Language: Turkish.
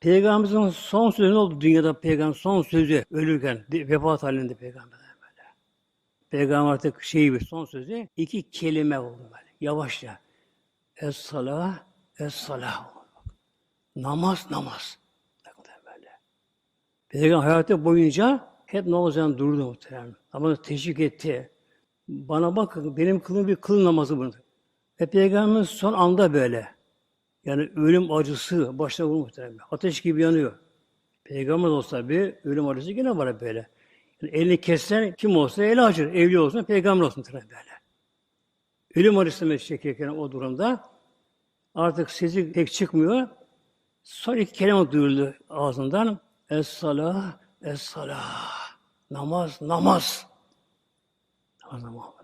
Peygamberimizin son sözü ne oldu dünyada peygamber son sözü ölürken vefat halinde peygamber böyle. Peygamber artık şey bir son sözü iki kelime oldu böyle yavaşça. Es salah, es salah. Namaz, namaz. Böyle. Peygamber hayatı boyunca hep namazdan durdu muhtemelen. Ama teşvik etti. Bana bakın benim kılım bir kıl namazı bunu. Ve Peygamberimiz son anda böyle. Yani ölüm acısı başına vurur muhtemelen. Ateş gibi yanıyor. Peygamber olsa bir ölüm acısı yine var böyle. Yani elini kessen kim olsa eli acır. Evli olsun, peygamber olsun muhtemelen böyle. Ölüm acısı çekirken o durumda artık sesi pek çıkmıyor. Son iki kelime duyuldu ağzından. Es-salah, es-salah. Namaz, namaz. Namaz, namaz.